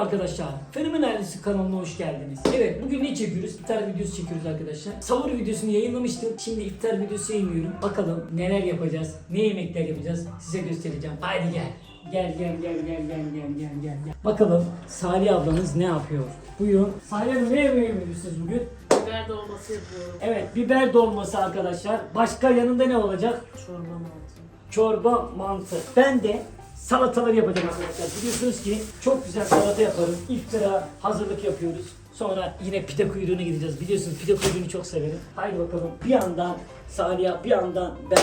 arkadaşlar. Fenomen Ailesi kanalına hoş geldiniz. Evet bugün ne çekiyoruz? İftar videosu çekiyoruz arkadaşlar. Savur videosunu yayınlamıştım. Şimdi iftar videosu yayınlıyorum. Bakalım neler yapacağız? Ne yemekler yapacağız? Size göstereceğim. Haydi gel. Gel gel gel gel gel gel gel gel gel. Bakalım Salih ablamız ne yapıyor? Buyurun. Salih Hanım ne yemeği yapıyorsunuz bugün? Biber dolması yapıyorum. Evet biber dolması arkadaşlar. Başka yanında ne olacak? Çorba mantı. çorba, mantı. Ben de salataları yapacağım arkadaşlar. Biliyorsunuz ki çok güzel salata yaparım. İftara hazırlık yapıyoruz. Sonra yine pide kuyruğuna gideceğiz. Biliyorsunuz pide kuyruğunu çok severim. Haydi bakalım bir yandan Salih bir yandan ben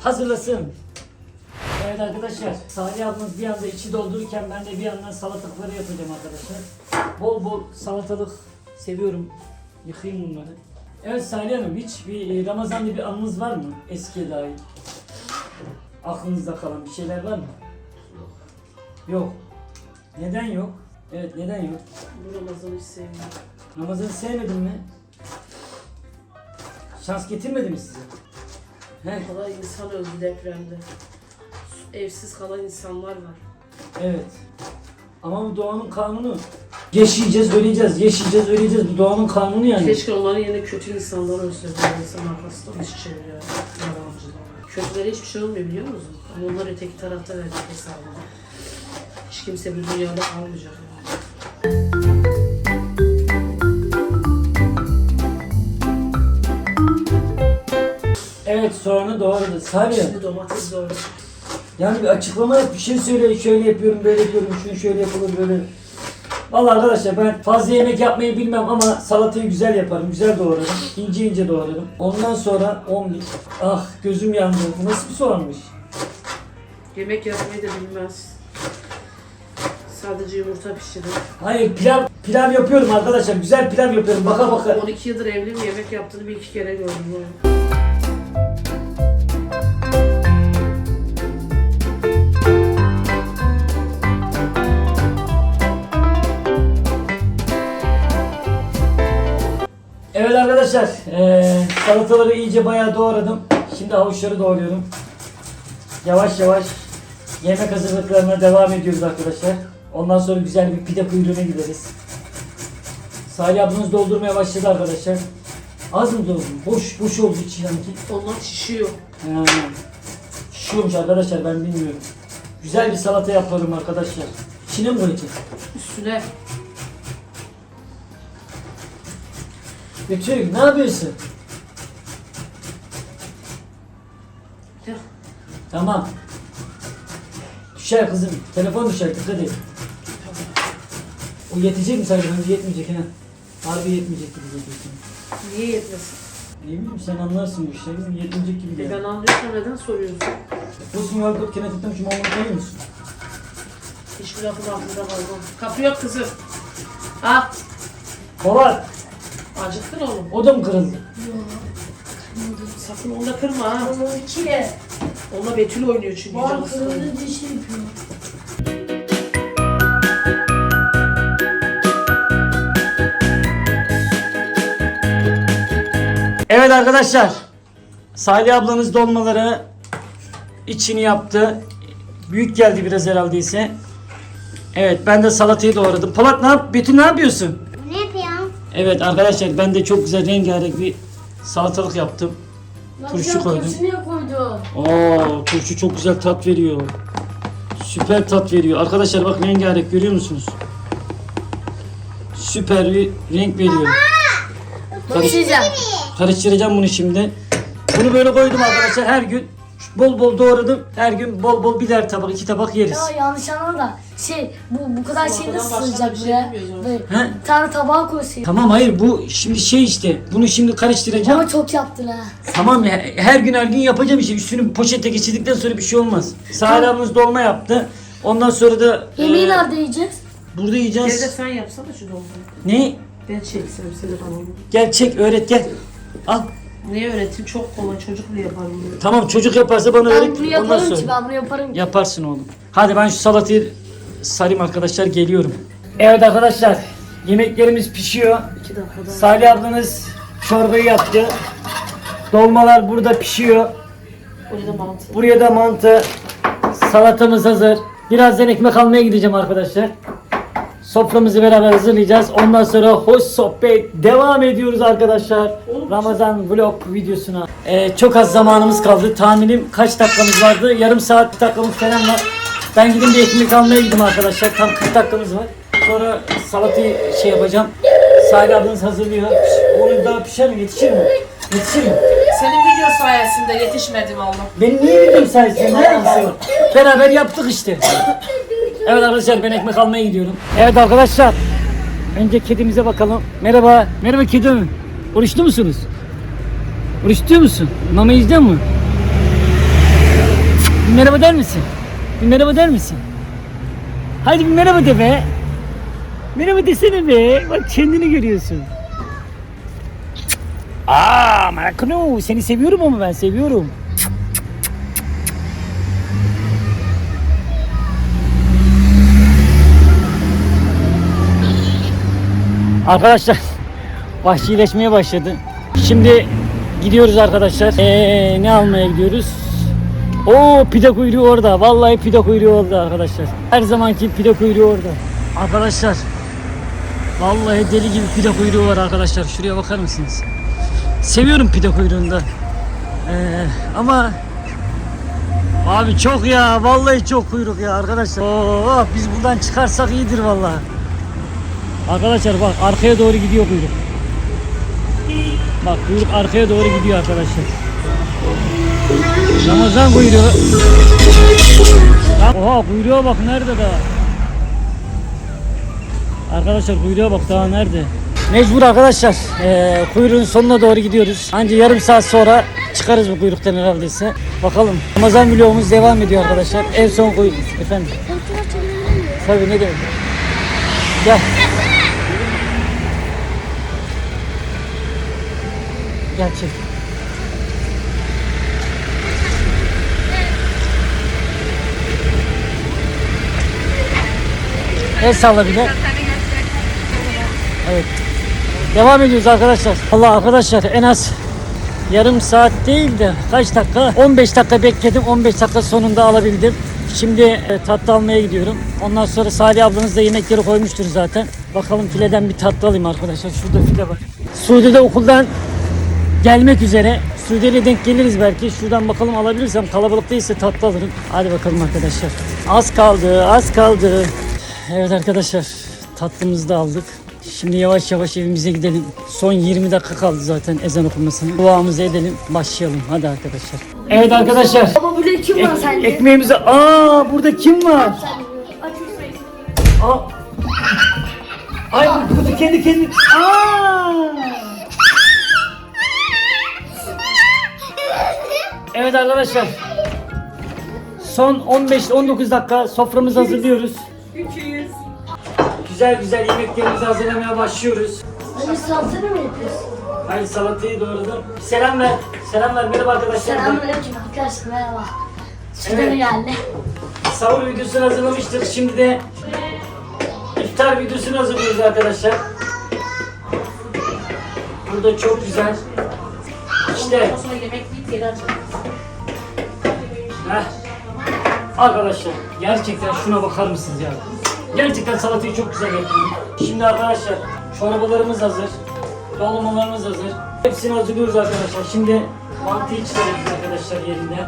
hazırlasın. Evet arkadaşlar Salih ablamız bir yanda içi doldururken ben de bir yandan salatalıkları yapacağım arkadaşlar. Bol bol salatalık seviyorum. Yıkayayım bunları. Evet Salih Hanım hiç bir e, Ramazan'da bir anınız var mı? Eskiye dair. Aklınızda kalan bir şeyler var mı? Yok. Neden yok? Evet neden yok? Bu Ramazan'ı hiç sevmiyorum. Ramazan'ı sevmedin mi? Şans getirmedi mi size? He? Kadar insan öldü depremde. Evsiz kalan insanlar var. Evet. Ama bu doğanın kanunu. Yaşayacağız, öleceğiz. Yaşayacağız, öleceğiz. Bu doğanın kanunu yani. Keşke onların yerine kötü insanlar ölseydi. İnsan arkasından iş çeviriyor. Yalancılar. Kötülere hiçbir şey olmuyor biliyor musun? Ama onlar öteki tarafta verecek hesabını. Hiç kimse bu dünyada kalmayacak. Yani. Evet soğanı doğradı. Sabiha. Şimdi domates doğru. Yani bir açıklama yap, bir şey söyle. Şöyle yapıyorum, böyle yapıyorum, şunu şöyle yapalım, böyle. Vallahi arkadaşlar ben fazla yemek yapmayı bilmem ama salatayı güzel yaparım, güzel doğrarım. ince ince doğrarım. Ondan sonra 11. Ah gözüm yandı. Bu nasıl bir soğanmış? Yemek yapmayı da bilmez. Sadece yumurta pişirir. Hayır pilav pilav yapıyorum arkadaşlar. Güzel pilav yapıyorum. Baka baka. 12 yıldır evliyim yemek yaptığını bir iki kere gördüm. böyle. Evet arkadaşlar, eee, salataları iyice bayağı doğradım. Şimdi havuçları doğruyorum. Yavaş yavaş yemek hazırlıklarına devam ediyoruz arkadaşlar. Ondan sonra güzel bir pide kuyruğuna gideriz. Salih ablamız doldurmaya başladı arkadaşlar. Az mı doldu? Boş, boş oldu içi sanki. Onlar şişiyor. Ha, Şişiyormuş arkadaşlar ben bilmiyorum. Güzel bir salata yaparım arkadaşlar. İçine mi koyacağım? Üstüne Betül ne yapıyorsun? Ya, Tamam. Düşer kızım. Telefon düşer. Dikkat et. O yetecek mi sadece? Bence yetmeyecek ha. Harbi yetmeyecek gibi geliyor sana. niye yetmesin? Ne bileyim sen anlarsın bu işleri. Bilmiyorum, Yetmeyecek gibi E geliyor. ben anlıyorsam neden soruyorsun? Olsun var dört kere tuttum şu mamonu koyuyor musun? Hiçbir lafın altında kalmam. Kapı yok kızım. Ha, Polat. acıktın oğlum. O da mı kırıldı? Sakın onu da kırma ha. Onunki Onunla Betül oynuyor çünkü bal canı sıkılıyor. kırıldı dişi yapıyor. Evet arkadaşlar. Salih ablanız dolmaları içini yaptı. Büyük geldi biraz herhalde ise. Evet ben de salatayı doğradım. Polat ne yap? Betül ne yapıyorsun? Ne yapıyorsun? Evet arkadaşlar ben de çok güzel rengarenk bir salatalık yaptım. Turşu koydum. Turşu niye koydun? Oo turşu çok güzel tat veriyor. Süper tat veriyor. Arkadaşlar bak rengarenk görüyor musunuz? Süper bir renk veriyor. Karış- Pişireceğim. Karıştıracağım bunu şimdi. Bunu böyle koydum arkadaşlar her gün. Bol bol doğradım. Her gün bol bol birer tabak, iki tabak yeriz. Ya yanlış anlama da şey bu bu kadar şey nasıl sığacak şey buraya? Böyle He? bir tane tabağa koysun. Tamam hayır bu şimdi şey işte. Bunu şimdi karıştıracağım. Ama çok yaptın ha. Tamam ya her gün her gün yapacağım işte. Üstünü poşete geçirdikten sonra bir şey olmaz. Sahil ablamız dolma yaptı. Ondan sonra da Yemeği e, nerede yiyeceğiz? burada Evde yiyeceğiz. sen yapsana şu dolmayı. Ne? Ben çeksem seni bana. Gel çek öğret gel. Al. Ne öğretim çok kolay çocukla yaparım bunu. Tamam çocuk yaparsa bana Ben öğret. bunu Ondan yaparım sonra. ki ben bunu yaparım ki. Yaparsın oğlum. Hadi ben şu salatayı sarayım arkadaşlar geliyorum. Evet arkadaşlar yemeklerimiz pişiyor. İki dakikada. Salih ablanız çorbayı yaptı. Dolmalar burada pişiyor. Orada mantı. Buraya da mantı. Salatamız hazır. Birazdan ekmek almaya gideceğim arkadaşlar. Soframızı beraber hazırlayacağız. Ondan sonra hoş sohbet devam ediyoruz arkadaşlar. Ramazan vlog videosuna. Ee, çok az zamanımız kaldı. Tahminim kaç dakikamız vardı? Yarım saat dakikamız falan var. Ben gidin bir ekmek almaya gideyim arkadaşlar. Tam 40 dakikamız var. Sonra salatayı şey yapacağım. Salih ablanız hazırlıyor. Onun daha pişer mi? Yetişir mi? Yetişir mi? Senin video sayesinde yetişmedim oğlum. Benim niye videom sayesinde? Ne? Beraber yaptık işte. Evet arkadaşlar ben ekmek almaya gidiyorum. Evet arkadaşlar. Önce kedimize bakalım. Merhaba. Merhaba kedim. Oruçlu musunuz? Oruç tutuyor musun? Mama izliyor mu? Bir merhaba der misin? Bir merhaba der misin? Haydi bir merhaba de be. Merhaba desene be. Bak kendini görüyorsun. Aa Marakano seni seviyorum ama ben seviyorum. Arkadaşlar vahşileşmeye başladı. Şimdi gidiyoruz arkadaşlar. Ee, ne almaya gidiyoruz? Oo pide kuyruğu orada. Vallahi pide kuyruğu orada arkadaşlar. Her zamanki pide kuyruğu orada. Arkadaşlar vallahi deli gibi pide kuyruğu var arkadaşlar. Şuraya bakar mısınız? Seviyorum pide kuyruğunda. Ee, ama abi çok ya vallahi çok kuyruk ya arkadaşlar. Oo, biz buradan çıkarsak iyidir vallahi. Arkadaşlar bak arkaya doğru gidiyor kuyruk. Bak kuyruk arkaya doğru gidiyor arkadaşlar. Ramazan kuyruğu. Oha kuyruğa bak nerede daha? Arkadaşlar kuyruğa bak daha nerede? Mecbur arkadaşlar. Ee, kuyruğun sonuna doğru gidiyoruz. Anca yarım saat sonra çıkarız bu kuyruktan herhalde ise. Bakalım. Ramazan vlogumuz devam ediyor arkadaşlar. En son kuyruk. Efendim. Tabii ne demek. Gel. Gel çek. El salla bir de. Evet. Devam ediyoruz arkadaşlar. Allah arkadaşlar en az yarım saat değil de kaç dakika? 15 dakika bekledim. 15 dakika sonunda alabildim. Şimdi e, tatlı almaya gidiyorum. Ondan sonra Salih ablanız da yemekleri koymuştur zaten. Bakalım fileden bir tatlı alayım arkadaşlar. Şurada file var. Suudi'de okuldan gelmek üzere. Suudi'yle denk geliriz belki. Şuradan bakalım alabilirsem. Kalabalık değilse tatlı alırım. Hadi bakalım arkadaşlar. Az kaldı, az kaldı. Evet arkadaşlar. Tatlımızı da aldık. Şimdi yavaş yavaş evimize gidelim. Son 20 dakika kaldı zaten ezan okunmasına. Duamızı edelim. Başlayalım. Hadi arkadaşlar. Evet arkadaşlar. Baba burada kim var sence? Ekmeğimizi... Aa burada kim var? Aa. Ay bu kutu kendi kendi... Aa. Evet arkadaşlar. Son 15-19 dakika soframızı hazırlıyoruz. 200. Güzel güzel yemeklerimizi hazırlamaya başlıyoruz. Hani salata mı yapıyorsun? Hayır salatayı doğradım. Selam ver. Selam ver. Merhaba arkadaşlar. Selamünaleyküm arkadaşlar merhaba. Sütüm Evet. geldi. Sahur videosunu hazırlamıştık. Şimdi de iftar videosunu hazırlıyoruz arkadaşlar. Burada çok güzel. İşte yemek bit geri açalım. Heh. Arkadaşlar gerçekten şuna bakar mısınız ya? Gerçekten salatayı çok güzel yapıyorum. Şimdi arkadaşlar çorbalarımız hazır. Dolmalarımız hazır. Hepsini hazırlıyoruz arkadaşlar. Şimdi mantıyı çıkarıyoruz arkadaşlar nedir?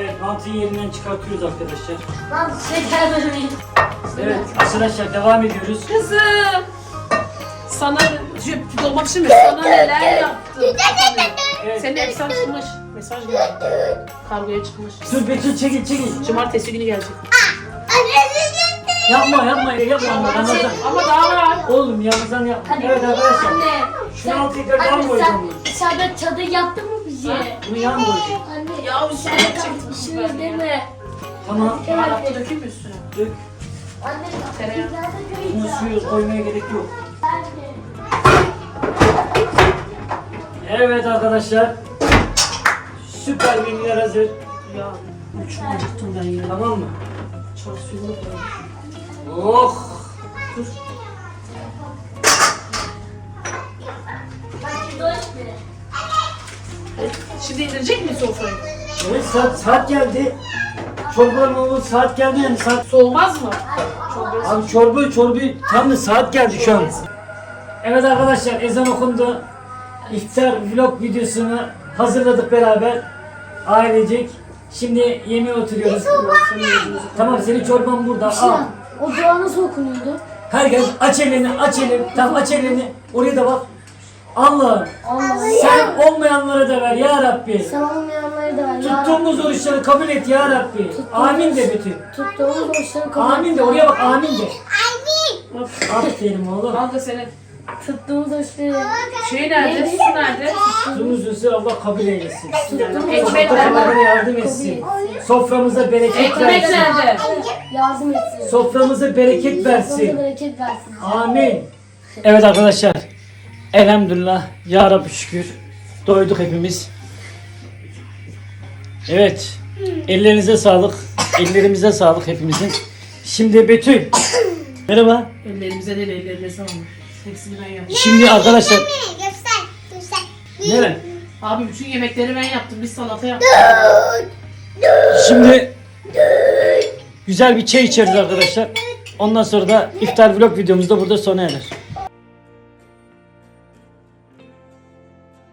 Evet mantıyı yerinden çıkartıyoruz arkadaşlar. Lan şeker bölümü. Evet arkadaşlar devam ediyoruz. Kızım. Sana şu dolma pişirmiş. Sana neler yaptım. Evet. Senin mesaj çıkmış. Mesaj geldi. Kargoya çıkmış. Dur Betül çekil çekil. Cumartesi günü gelecek. Yapma yapma yapma ama Ramazan. Ama daha var. Oğlum Ramazan yapma. Hadi. Evet arkadaşlar. Anne. Şunu al tekrar yan koyacağım. sen dışarıda çadır yaptın mı bize? Bunu yan koyacağım. Anne Ya dışarıda değil ya. mi? Tamam. Arapta dökeyim mi üstüne? Dök. Anne Tereyağı. Bunu suyu koymaya gerek yok. Anne. Evet arkadaşlar. Süper menüler hazır. Ya uçma acıktım ben ya. Tamam mı? Çok suyunu. Oh. Dur. Şimdi indirecek miyiz sofrayı? Evet saat, saat geldi. çorbanın olması saat geldi yani saat Soğumaz mı? Abi çorba çorba tam da saat geldi şu an. Evet arkadaşlar ezan okundu. İftar vlog videosunu hazırladık beraber. Ailecek. Şimdi yemeğe oturuyoruz. Tamam senin çorban burada. Al. Sinan, o dua nasıl okunuyordu? Herkes aç elini aç elini. Tamam aç elini. Oraya da bak. Allah'ım Allah'ım. sen olmayanlara da ver ya Rabbi. Sen olmayanları da ver. Ya Tuttuğumuz oruçları kabul et ya Rabbi. Amin de bütün. Tuttuğumuz borçları kabul Amin de et. oraya bak amin de. Aferin oğlum. Kanka senin Tuttuğumuz borçları. şey nerede? Su nerede? Tuttuğumuz oruçları Allah kabul eylesin. Ekmek nerede? Sofralara yardım etsin. Soframıza bereket Ekmek versin. nerede? Yardım etsin. Soframıza bereket versin. bereket versin. Amin. Evet arkadaşlar. Elhamdülillah. Ya Rabbi şükür. Doyduk hepimiz. Evet. Ellerinize sağlık. Ellerimize sağlık hepimizin. Şimdi Betül. Merhaba. Ellerimize değil ellerine sağlık. Hepsini ben yaptım. Şimdi arkadaşlar. Göster, göster. Nere? Abi bütün yemekleri ben yaptım. Biz salata yaptık. Şimdi güzel bir çay içeriz arkadaşlar. Ondan sonra da iftar vlog videomuz da burada sona erer.